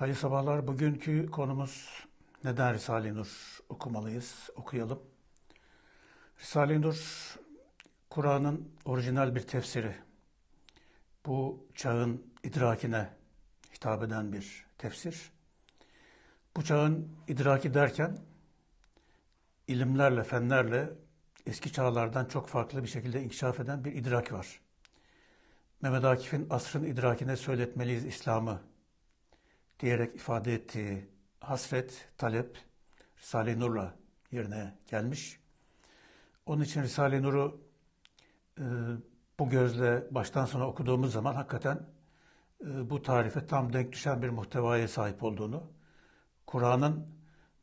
Hayırlı sabahlar. Bugünkü konumuz neden Risale-i Nur okumalıyız, okuyalım. Risale-i Nur, Kur'an'ın orijinal bir tefsiri. Bu çağın idrakine hitap eden bir tefsir. Bu çağın idraki derken ilimlerle, fenlerle eski çağlardan çok farklı bir şekilde inkişaf eden bir idrak var. Mehmet Akif'in asrın idrakine söyletmeliyiz İslam'ı diyerek ifade ettiği hasret, talep Risale-i Nur'la yerine gelmiş. Onun için Risale-i Nur'u e, bu gözle baştan sona okuduğumuz zaman hakikaten e, bu tarife tam denk düşen bir muhtevaya sahip olduğunu, Kur'an'ın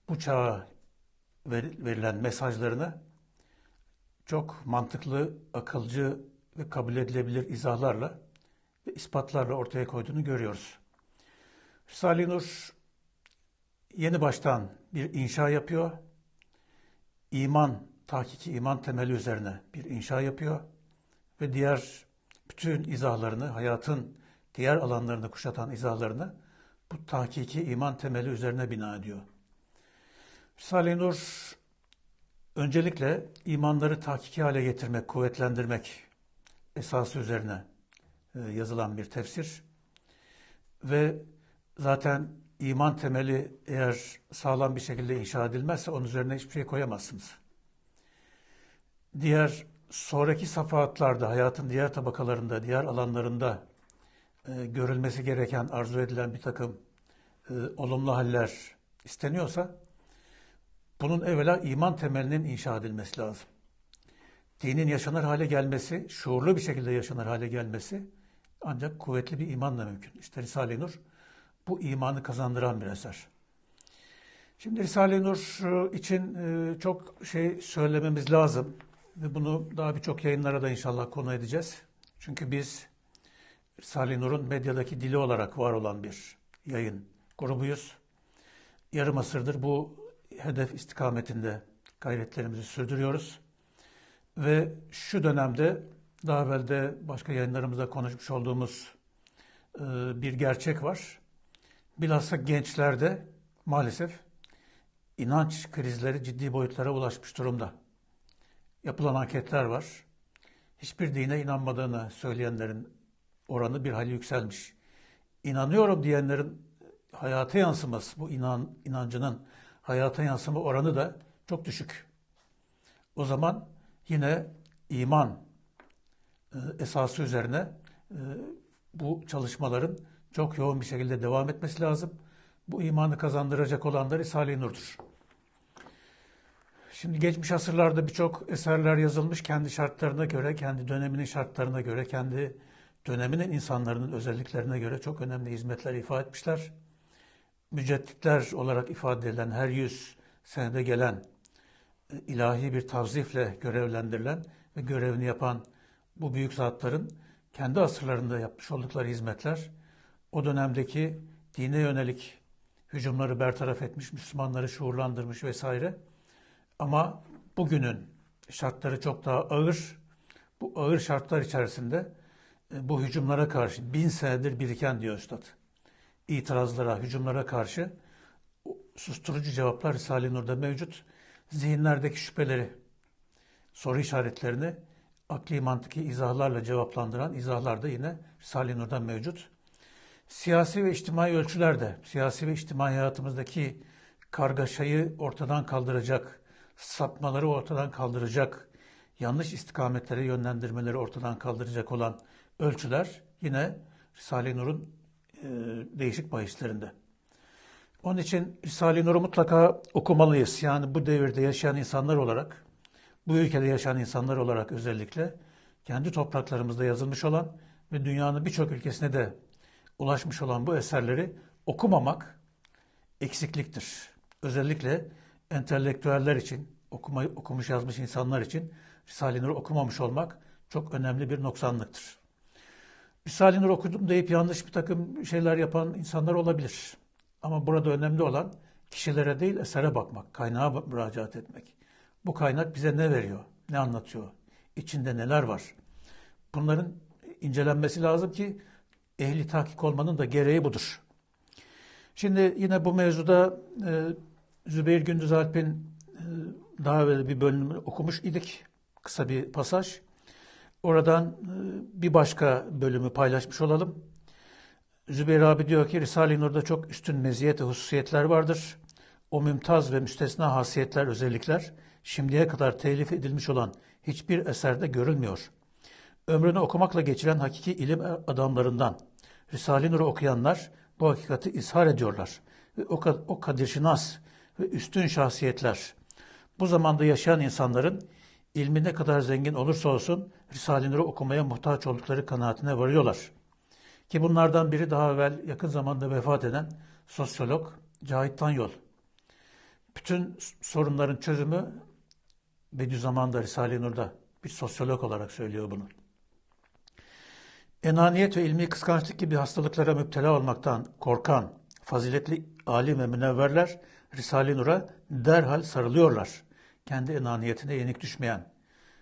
bu çağa ver, verilen mesajlarını çok mantıklı, akılcı ve kabul edilebilir izahlarla ve ispatlarla ortaya koyduğunu görüyoruz. Risale-i Nur yeni baştan bir inşa yapıyor. İman, tahkiki iman temeli üzerine bir inşa yapıyor. Ve diğer bütün izahlarını, hayatın diğer alanlarını kuşatan izahlarını bu tahkiki iman temeli üzerine bina ediyor. Risale-i Nur öncelikle imanları tahkiki hale getirmek, kuvvetlendirmek esası üzerine e, yazılan bir tefsir. Ve zaten iman temeli eğer sağlam bir şekilde inşa edilmezse onun üzerine hiçbir şey koyamazsınız. Diğer sonraki safahatlarda, hayatın diğer tabakalarında, diğer alanlarında e, görülmesi gereken, arzu edilen bir takım e, olumlu haller isteniyorsa bunun evvela iman temelinin inşa edilmesi lazım. Dinin yaşanır hale gelmesi, şuurlu bir şekilde yaşanır hale gelmesi ancak kuvvetli bir imanla mümkün. İşte Risale-i Nur bu imanı kazandıran bir eser. Şimdi Risale-i Nur için e, çok şey söylememiz lazım ve bunu daha birçok yayınlara da inşallah konu edeceğiz. Çünkü biz Risale-i Nur'un medyadaki dili olarak var olan bir yayın grubuyuz. Yarım asırdır bu hedef istikametinde gayretlerimizi sürdürüyoruz. Ve şu dönemde daha evvel de başka yayınlarımızda konuşmuş olduğumuz e, bir gerçek var. Bilhassa gençlerde maalesef inanç krizleri ciddi boyutlara ulaşmış durumda. Yapılan anketler var. Hiçbir dine inanmadığını söyleyenlerin oranı bir hayli yükselmiş. İnanıyorum diyenlerin hayata yansıması, bu inan, inancının hayata yansıma oranı da çok düşük. O zaman yine iman e, esası üzerine e, bu çalışmaların çok yoğun bir şekilde devam etmesi lazım. Bu imanı kazandıracak olan da Risale-i Nur'dur. Şimdi geçmiş asırlarda birçok eserler yazılmış kendi şartlarına göre, kendi döneminin şartlarına göre, kendi döneminin insanların özelliklerine göre çok önemli hizmetler ifade etmişler. Mücedditler olarak ifade edilen her yüz senede gelen ilahi bir tavzifle görevlendirilen ve görevini yapan bu büyük zatların kendi asırlarında yapmış oldukları hizmetler o dönemdeki dine yönelik hücumları bertaraf etmiş, Müslümanları şuurlandırmış vesaire. Ama bugünün şartları çok daha ağır. Bu ağır şartlar içerisinde e, bu hücumlara karşı bin senedir biriken diyor Üstad. İtirazlara, hücumlara karşı susturucu cevaplar Risale-i Nur'da mevcut. Zihinlerdeki şüpheleri, soru işaretlerini akli mantıki izahlarla cevaplandıran izahlar da yine Risale-i Nur'da mevcut. Siyasi ve içtimai ölçüler de, siyasi ve içtimai hayatımızdaki kargaşayı ortadan kaldıracak, sapmaları ortadan kaldıracak, yanlış istikametlere yönlendirmeleri ortadan kaldıracak olan ölçüler yine Risale-i Nur'un e, değişik bahislerinde. Onun için Risale-i Nur'u mutlaka okumalıyız. Yani bu devirde yaşayan insanlar olarak, bu ülkede yaşayan insanlar olarak özellikle kendi topraklarımızda yazılmış olan ve dünyanın birçok ülkesine de ulaşmış olan bu eserleri okumamak eksikliktir. Özellikle entelektüeller için, okuma, okumuş yazmış insanlar için Risale-i Nur okumamış olmak çok önemli bir noksanlıktır. Risale-i Nur okudum deyip yanlış bir takım şeyler yapan insanlar olabilir. Ama burada önemli olan kişilere değil esere bakmak, kaynağa müracaat etmek. Bu kaynak bize ne veriyor, ne anlatıyor, içinde neler var? Bunların incelenmesi lazım ki ehli tahkik olmanın da gereği budur. Şimdi yine bu mevzuda e, Zübeyir Gündüz Alp'in e, daha evvel bir bölümünü okumuş idik. Kısa bir pasaj. Oradan e, bir başka bölümü paylaşmış olalım. Zübeyir abi diyor ki Risale-i Nur'da çok üstün meziyet ve hususiyetler vardır. O mümtaz ve müstesna hasiyetler, özellikler şimdiye kadar telif edilmiş olan hiçbir eserde görülmüyor. Ömrünü okumakla geçiren hakiki ilim adamlarından Risale-i Nur'u okuyanlar bu hakikati ishar ediyorlar. Ve o, ka- o kadirşinas ve üstün şahsiyetler bu zamanda yaşayan insanların ilmi ne kadar zengin olursa olsun Risale-i Nur'u okumaya muhtaç oldukları kanaatine varıyorlar. Ki bunlardan biri daha evvel yakın zamanda vefat eden sosyolog Cahit Tanyol. Bütün sorunların çözümü Bediüzzaman'da Risale-i Nur'da bir sosyolog olarak söylüyor bunu. Enaniyet ve ilmi kıskançlık gibi hastalıklara müptela olmaktan korkan faziletli alim ve münevverler Risale-i Nur'a derhal sarılıyorlar. Kendi enaniyetine yenik düşmeyen,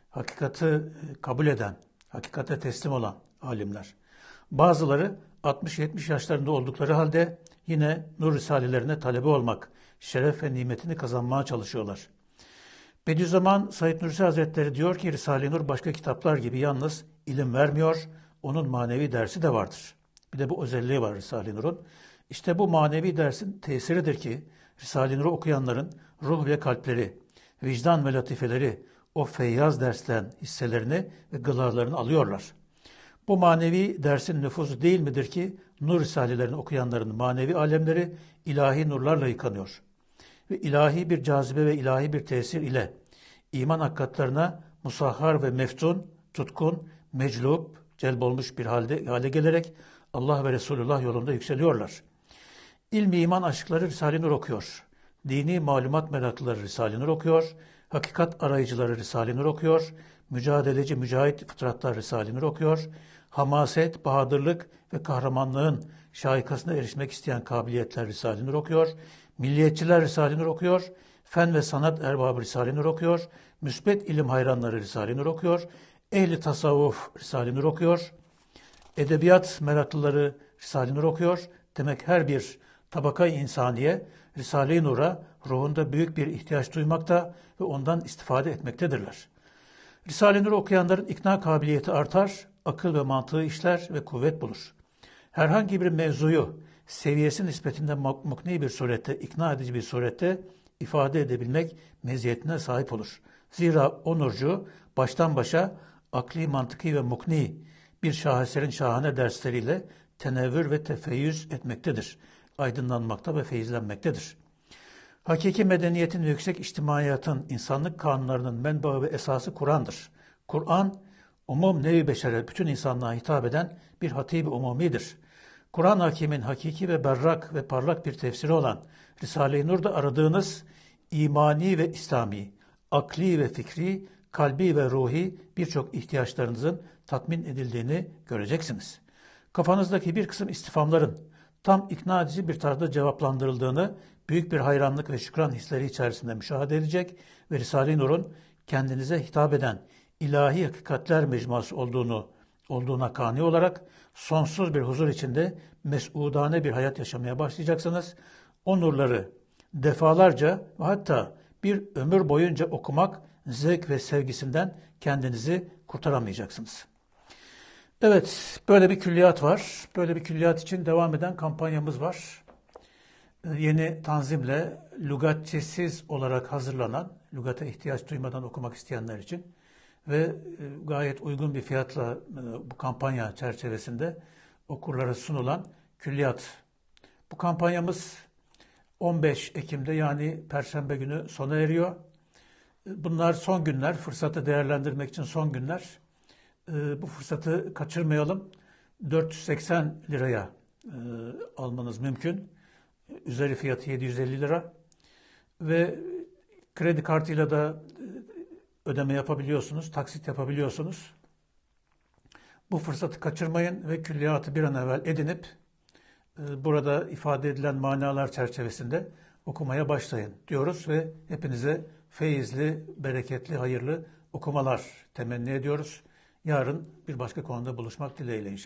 hakikati e, kabul eden, hakikate teslim olan alimler. Bazıları 60-70 yaşlarında oldukları halde yine nur risalelerine talebe olmak, şeref ve nimetini kazanmaya çalışıyorlar. Bediüzzaman Said Nursi Hazretleri diyor ki Risale-i Nur başka kitaplar gibi yalnız ilim vermiyor, onun manevi dersi de vardır. Bir de bu özelliği var Risale-i Nur'un. İşte bu manevi dersin tesiridir ki Risale-i Nur'u okuyanların ruh ve kalpleri, vicdan ve latifeleri o feyyaz dersten hisselerini ve gılarlarını alıyorlar. Bu manevi dersin nüfuzu değil midir ki nur risalelerini okuyanların manevi alemleri ilahi nurlarla yıkanıyor. Ve ilahi bir cazibe ve ilahi bir tesir ile iman hakikatlarına musahhar ve meftun, tutkun, meclup, celbolmuş bir halde hale gelerek Allah ve Resulullah yolunda yükseliyorlar. İlmi iman aşıkları Risale-i Nur okuyor. Dini malumat meraklıları Risale-i Nur okuyor. Hakikat arayıcıları Risale-i Nur okuyor. Mücadeleci mücahit fıtratlar Risale-i Nur okuyor. Hamaset, bahadırlık ve kahramanlığın şahikasına erişmek isteyen kabiliyetler Risale-i Nur okuyor. Milliyetçiler Risale-i Nur okuyor. Fen ve sanat erbabı Risale-i Nur okuyor. Müsbet ilim hayranları Risale-i Nur okuyor. Ehli tasavvuf Risale-i Nur okuyor. Edebiyat meraklıları Risale-i Nur okuyor. Demek her bir tabaka insaniye Risale-i Nur'a ruhunda büyük bir ihtiyaç duymakta ve ondan istifade etmektedirler. Risale-i Nur okuyanların ikna kabiliyeti artar, akıl ve mantığı işler ve kuvvet bulur. Herhangi bir mevzuyu seviyesi nispetinde mukni bir surette, ikna edici bir surette ifade edebilmek meziyetine sahip olur. Zira o nurcu baştan başa akli, mantıki ve mukni bir şaheserin şahane dersleriyle tenevvür ve tefeyyüz etmektedir. Aydınlanmakta ve feyizlenmektedir. Hakiki medeniyetin ve yüksek içtimaiyatın, insanlık kanunlarının menbaı ve esası Kur'an'dır. Kur'an, umum nevi beşere, bütün insanlığa hitap eden bir hatibi umumidir. Kur'an hakimin hakiki ve berrak ve parlak bir tefsiri olan Risale-i Nur'da aradığınız imani ve İslami, akli ve fikri, kalbi ve ruhi birçok ihtiyaçlarınızın tatmin edildiğini göreceksiniz. Kafanızdaki bir kısım istifamların tam ikna edici bir tarzda cevaplandırıldığını büyük bir hayranlık ve şükran hisleri içerisinde müşahede edecek ve Risale-i Nur'un kendinize hitap eden ilahi hakikatler mecmuası olduğunu olduğuna kani olarak sonsuz bir huzur içinde mesudane bir hayat yaşamaya başlayacaksınız. O nurları defalarca ve hatta bir ömür boyunca okumak zevk ve sevgisinden kendinizi kurtaramayacaksınız. Evet, böyle bir külliyat var. Böyle bir külliyat için devam eden kampanyamız var. Ee, Yeni tanzimle lügatçesiz olarak hazırlanan, lügata ihtiyaç duymadan okumak isteyenler için ve e, gayet uygun bir fiyatla e, bu kampanya çerçevesinde okurlara sunulan külliyat. Bu kampanyamız 15 Ekim'de yani Perşembe günü sona eriyor. Bunlar son günler, fırsatı değerlendirmek için son günler. Ee, Bu fırsatı kaçırmayalım. 480 liraya e, almanız mümkün. Üzeri fiyatı 750 lira. Ve kredi kartıyla da e, ödeme yapabiliyorsunuz, taksit yapabiliyorsunuz. Bu fırsatı kaçırmayın ve külliyatı bir an evvel edinip e, burada ifade edilen manalar çerçevesinde okumaya başlayın diyoruz ve hepinize feyizli, bereketli, hayırlı okumalar temenni ediyoruz. Yarın bir başka konuda buluşmak dileğiyle inşallah.